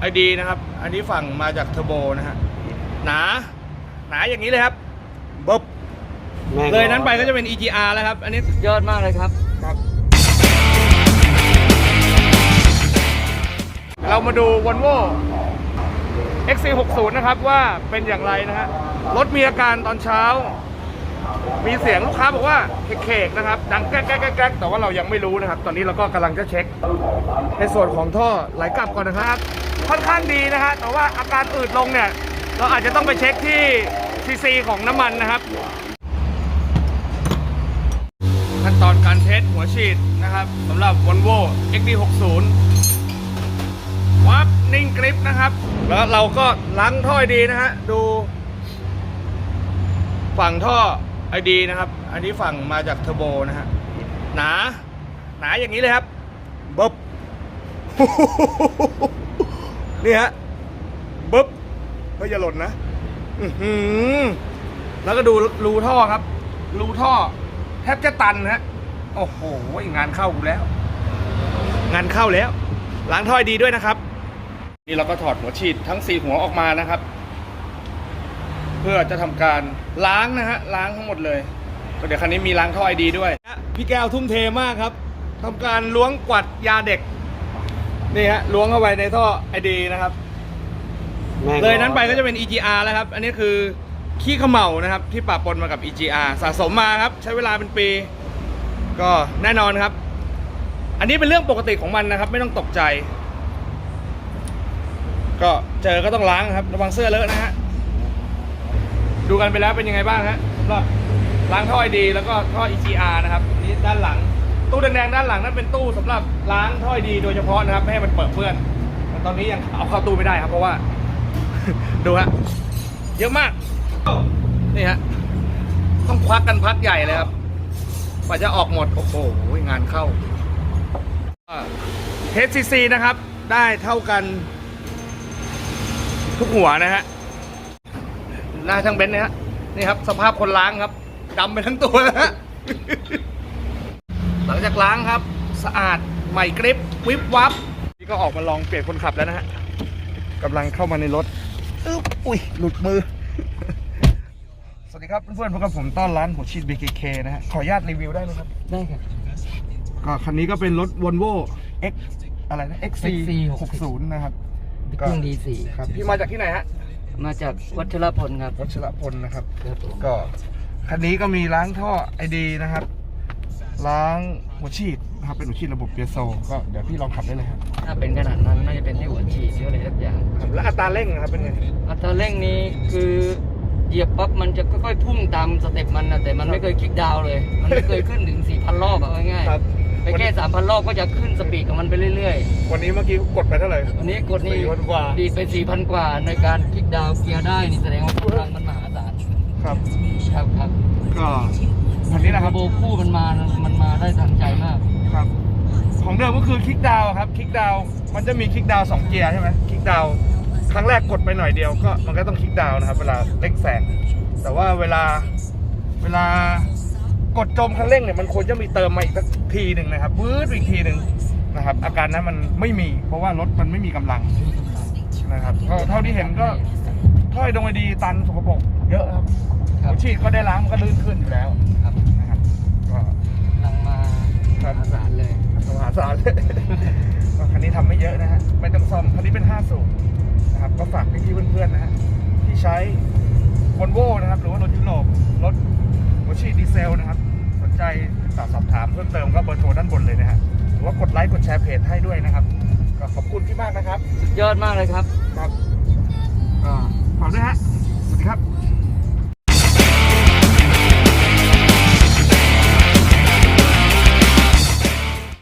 ไอดีนะครับ อันนี้ฝั่งมาจากเทอร์โบนะฮะหนาหนาอย่างนี้เลยครับบบเลยนั้นไปก็จะเป็น EGR แล้วครับ อันนี้ยอดมากเลยครับ ครับ เรามาดู Volvo XC60 นะครับว่าเป็นอย่างไรนะฮะรถมีอาการตอนเช้า มีเสียงลูกค้าบอกว่าเคกๆนะครับ ดังแก๊กแก๊กแก๊กแก๊กแต่ว่าเรายังไม่รู้นะครับ ตอนนี้เราก็กำลังจะเช็ค ในส่วนของท่อไหลกลับก่อนนะครับ ค่อนข้างดีนะฮะแต่ว่าอาการอืดลงเนี่ย เราอาจจะต้องไปเช็คที่ซีซีของน้ำมันนะครับ ขั้นตอนการเทสหัวฉีดนะครับสำหรับ Volvo XD60 วับนิ่งกริปนะครับ แล้วเราก็ล้างท่อดีนะฮะ ดู ฝั่งท่อไอดีนะครับ อันนี้ฝั่งมาจากเทอร์โบนะฮะ หนา หนาอย่างนี้เลยครับบบ นี่ฮะบบเฮ้ยอย่าหล่นนะอือแล้วก็ดูรูท่อครับ รูท่อ แทบจะตันฮะ โอ้โห งานเข้ากูแล้ว งานเข้าแล้ว ล้างถ้อยดีด้วยนะครับ นี่เราก็ถอดหัวฉีดทั้งสี่หัวออกมานะครับ เพื่อจะทำการล้างนะฮะ ล้างทั้งหมดเลย ก็เดี๋ยวคันนี้มีล้างท่อไอดีด้วย พี่แก้วทุ่มเทมากครับทำการล้วงกวัดยาเด็ก นี่ฮะล้วงเข้าไปในท่อไอดีนะครับเลยนั้นไปก็จะเป็น EGR แล้วครับ อันนี้คือขี้เขม่านะครับ ที่ปะปนมากับ EGR สะสมมาครับ ใช้เวลาเป็นปี ก็แน่นอนครับ อันนี้เป็นเรื่องปกติของมันนะครับ ไม่ต้องตกใจ ก็เจอก็ต้องล้างครับ ระวังเสื้อเลอะนะฮะ ดูกันไปแล้วเป็นยังไงบ้างฮะสำหรับล้างท่อไอดี แล้วก็ท่อ EGR นะครับนี่ด้านหลัง ตู้แดงๆด้านหลังนั่นเป็นตู้สำหรับล้างท่อไอดีโดยเฉพาะนะครับไม่ให้มันเปิดเปื้อนแต่ตอนนี้ยังเอาเข้าตู้ไม่ได้ครับเพราะว่า ดูฮะเยอะมากนี่ฮะต้องควักกันพักใหญ่เลยครับกว่าจะออกหมดโอ้โหงานเข้าเทสซีซีนะครับ ได้เท่ากัน ทุกหัวนะฮะหน้าช่างเบนซ์นะฮะนี่ครับ สภาพคนล้างครับดำไปทั้งตัวนะฮะ หลังจากล้างครับ สะอาดใหม่กริปวิบวับนี่ก็ออกมาลองเปลี่ยนคนขับแล้วนะฮะกำลังเข้ามาในรถอึ๊บอุ้ยหลุดมือ สวัสดีครับเพื่อนๆพบกับผมต้อนร้านหัวชีด BKK นะฮะขออนุญาตรีวิวได้ไหมครับ ได้ครับก็คันนี้ก็เป็นรถ Volvo X อะไรนะ XC XC 60นะครับเครื่องดีสี่ครับพี่มาจากที่ไหนฮะมาจากวัชรพลครับวัชรพลนะครับ ครับผมก็คันนี้ก็มีล้างท่อไอดีนะครับ ล้างหัวฉีดนะครับเป็นหัวฉีดระบบเปียโซก็เดี๋ยวพี่ลองขับได้เลยครับถ้าเป็นขนาดนั้นน่าจะเป็นที่หัวฉีดหรืออะไรสักอย่างครับแล้วอัตราเร่งนะครับเป็นไงอัตราเร่งนี้คือเหยียบปั๊บมันจะค่อยๆพุ่งตามสเต็ปมันนะแต่มันไม่เคยคลิกดาวน์เลย มันไม่เคยขึ้นถึง4,000รอบอะเอาง่ายๆครับไปแค่3,000รอบก็จะขึ้นสปีดของมันไปเรื่อยวันนี้เมื่อกี้กดไปเท่าไหร่ ๆวันนี้กดนี่4,000กว่า ดีดไป4,000กว่าในการคลิกดาวน์เกียร์ได้นี่แสดงว่าพลังมันมหาศาล ครับ ครับครับ ก็ คันนี้นะคระรับโบคู่มันมา มันมาได้ทันใจมาก ครับ ของเดิมก็คือคลิกดาวน์ครับ คลิกดาวน์มันจะมีคลิกดาวน์สองเกียร์ใช่ไหมคลิกดาวน์ครั้งแรกกดไปหน่อยเดียวก็มันก็ต้องคลิกดาวน์นะครับ เวลาเร่งแซงแต่ว่าเวลา เวลากดจมคันเร่งเนี่ยมันควรจะมีเติมมาอีกสักทีหนึ่งนะครับวืดอีกทีหนึ่งนะครับ อาการนั้นมันไม่มี เพราะว่ารถมันไม่มีกำลังนะครับ ก็เท่าที่เห็นก็ถ้อยดงไอดีตันสกปรกเยอะครับครับหัวฉีดก็ได้ล้างมันก็ลื่นขึ้นอยู่แล้วครับ นนี้เป็น 5 สูบนะครับ ก็ฝากพี่ๆเพื่อนๆนะฮะที่ใช้วอลโวนะครับ หรือว่ารถยุโรปรถหัวฉีดดีเซลนะครับ สนใจติดต่อสอบถามเพิ่มเติมก็เบอร์โทรด้านบนเลยนะฮะหรือว่ากดไลค์กดแชร์เพจให้ด้วยนะครับ ก็ขอบคุณพี่มากนะครับ สุดยอดมากเลยครับ ครับก็ฝากด้วยฮะสวัสดีครับ